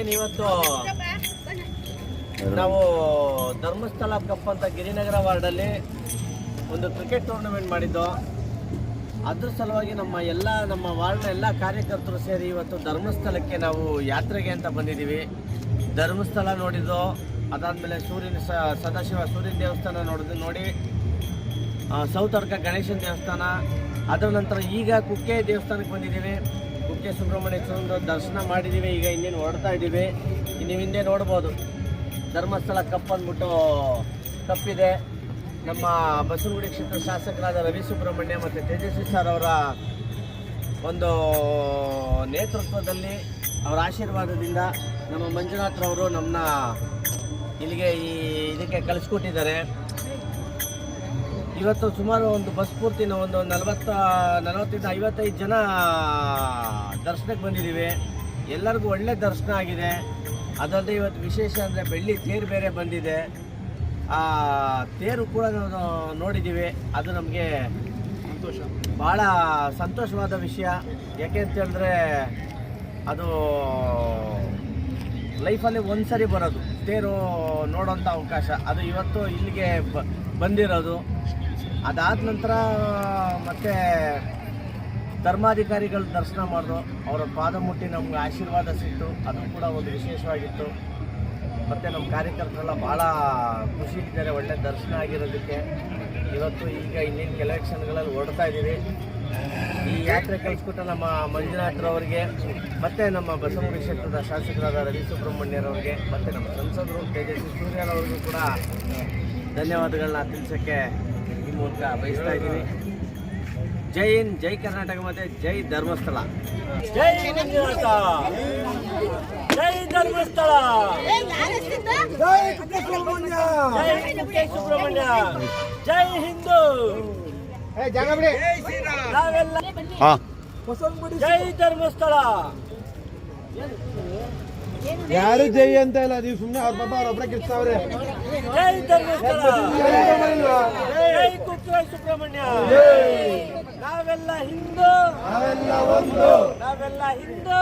ಏನು ಇವತ್ತು? ನಾವು ಧರ್ಮಸ್ಥಳ ಕಪ್ ಅಂತ ಗಿರಿನಗರ ವಾರ್ಡಲ್ಲಿ ಒಂದು ಕ್ರಿಕೆಟ್ ಟೂರ್ನಮೆಂಟ್ ಮಾಡಿದ್ದು. ಅದ್ರ ಸಲುವಾಗಿ ನಮ್ಮ ಎಲ್ಲ ನಮ್ಮ ವಾರ್ಡ್ನ ಎಲ್ಲ ಕಾರ್ಯಕರ್ತರು ಸೇರಿ ಇವತ್ತು ಧರ್ಮಸ್ಥಳಕ್ಕೆ ನಾವು ಯಾತ್ರೆಗೆ ಅಂತ ಬಂದಿದ್ದೀವಿ. ಧರ್ಮಸ್ಥಳ ನೋಡಿದ್ದು ಅದಾದಮೇಲೆ ಸೂರ್ಯನ ಸ ಸದಾಶಿವ ಸೂರ್ಯನ ದೇವಸ್ಥಾನ ನೋಡಿದ್ದು ನೋಡಿ ಆ, ಸೌತ್ ಗಣೇಶನ ದೇವಸ್ಥಾನ. ಅದರ ನಂತರ ಈಗ ಕುಕ್ಕೆ ದೇವಸ್ಥಾನಕ್ಕೆ ಬಂದಿದ್ದೀವಿ. ಕುಕ್ಕೆ ಸುಬ್ರಹ್ಮಣ್ಯ ದರ್ಶನ ಮಾಡಿದ್ದೀವಿ ಈಗ ಇನ್ನೇನು ಹೊರಡ್ತಾ ಇದ್ದೀವಿ ನೀವು ಹಿಂದೆ ನೋಡ್ಬೋದು. ಧರ್ಮಸ್ಥಳ ಕಪ್ ಕಪ್ಪಿದೆ. ನಮ್ಮ ಬಸವನಗುಡಿ ಕ್ಷೇತ್ರ ಶಾಸಕರಾದ ರವಿ ಸುಬ್ರಹ್ಮಣ್ಯ ಮತ್ತು ತೇಜಸ್ವಿ ಸರ್ ಅವರ ಒಂದು ನೇತೃತ್ವದಲ್ಲಿ ಅವರ ಆಶೀರ್ವಾದದಿಂದ ನಮ್ಮ ಮಂಜುನಾಥ್ರವರು ನಮ್ಮನ್ನ ಇಲ್ಲಿಗೆ ಈ ಇದಕ್ಕೆ ಕಳಿಸ್ಕೊಟ್ಟಿದ್ದಾರೆ. ಇವತ್ತು ಸುಮಾರು ಒಂದು ಬಸ್ ಪೂರ್ತಿನ ಒಂದು ನಲವತ್ತ, ನಲವತ್ತರಿಂದ ಐವತ್ತೈದು ಜನ ದರ್ಶನಕ್ಕೆ ಬಂದಿದ್ದೀವಿ. ಎಲ್ಲರಿಗೂ ಒಳ್ಳೆ ದರ್ಶನ ಆಗಿದೆ. ಅದಲ್ಲದೆ ಇವತ್ತು ವಿಶೇಷ ಅಂದರೆ ಬೆಳ್ಳಿ ತೇರು ಬೇರೆ ಬಂದಿದೆ. ಆ, ತೇರು ಕೂಡ ನಾವು ನೋಡಿದ್ದೀವಿ. ಅದು ನಮಗೆ ಸಂತೋಷ ಭಾಳ ಸಂತೋಷವಾದ ವಿಷಯ. ಯಾಕೆ ಅಂತೇಳಿದ್ರೆ ಅದು ಲೈಫಲ್ಲಿ ಒಂದ್ಸರಿ ಬರೋದು. ತೇರು ನೋಡೋಂಥ ಅವಕಾಶ. ಅದು ಇವತ್ತು ಇಲ್ಲಿಗೆ ಬಂದಿರೋದು. ಅದಾದ ನಂತರ, ಮತ್ತೆ ಧರ್ಮಾಧಿಕಾರಿಗಳು ದರ್ಶನ ಮಾಡಿದ್ರು ಅವರ ಪಾದ ಮುಟ್ಟಿ ನಮ್ಗೆ ಆಶೀರ್ವಾದ ಸಿಕ್ತು. ಅದು ಕೂಡ ಒಂದು ವಿಶೇಷವಾಗಿತ್ತು. ಮತ್ತು ನಮ್ಮ ಕಾರ್ಯಕರ್ತರೆಲ್ಲ ಭಾಳ ಖುಷಿ ಇದ್ದಾರೆ ಒಳ್ಳೆ ದರ್ಶನ ಆಗಿರೋದಕ್ಕೆ. ಇವತ್ತು ಈಗ ಇನ್ನೇನು ಕೆಲೆಕ್ಷನ್ಗಳಲ್ಲಿ ಹೊಡ್ತಾ ಹೊರಡ್ತಾ ಇದ್ದೀವಿ. ಈ ಯಾತ್ರೆ ಕಳಿಸ್ಕೊಟ್ಟ ನಮ್ಮ ಮಂಜುನಾಥ್ರವರಿಗೆ ಮತ್ತು ನಮ್ಮ ಬಸವನ ಕ್ಷೇತ್ರದ ಶಾಸಕರಾದ ರವಿ ಸುಬ್ರಹ್ಮಣ್ಯರವ್ರಿಗೆ ಮತ್ತು ನಮ್ಮ ಸಂಸದರು, ತೇಜಸ್ವಿ ಸೂರ್ಯರವ್ರಿಗೂ ಕೂಡ ಧನ್ಯವಾದಗಳನ್ನ ತಿಳಿಸೋಕ್ಕೆ ಮೂಲಕ ಬಯಸ್ತಾ ಇದ್ದೀನಿ. ಜೈ ಹಿಂದ್ ಜೈ ಕರ್ನಾಟಕ ಮತ್ತೆ ಜೈ ಧರ್ಮಸ್ಥಳ. ಜೈ ಜೈ ಧರ್ಮಸ್ಥಳ. ಜೈ ಸುಬ್ರಹ್ಮಣ್ಯ ಜೈ ಹಿಂದೂ. ನಾವೆಲ್ಲ ಜೈ ಧರ್ಮಸ್ಥಳ. ಯಾರು ಜೈ ಅಂತ ಇಲ್ಲ ನೀವು ಸುಮ್ಮನೆ ಅವ್ರ ಪಾಪ ಅವ್ರೊಬ್ರೆ ಕಿರ್ತಾವ್ರೆ ಜೈ ಧರ್ಮಸ್ಥಳ. ಸುಬ್ರಹ್ಮಣ್ಯ. ನಾವೆಲ್ಲ ಹಿಂದೂ. ನಾವೆಲ್ಲ ಒಂದು. ನಾವೆಲ್ಲ ಹಿಂದೂ.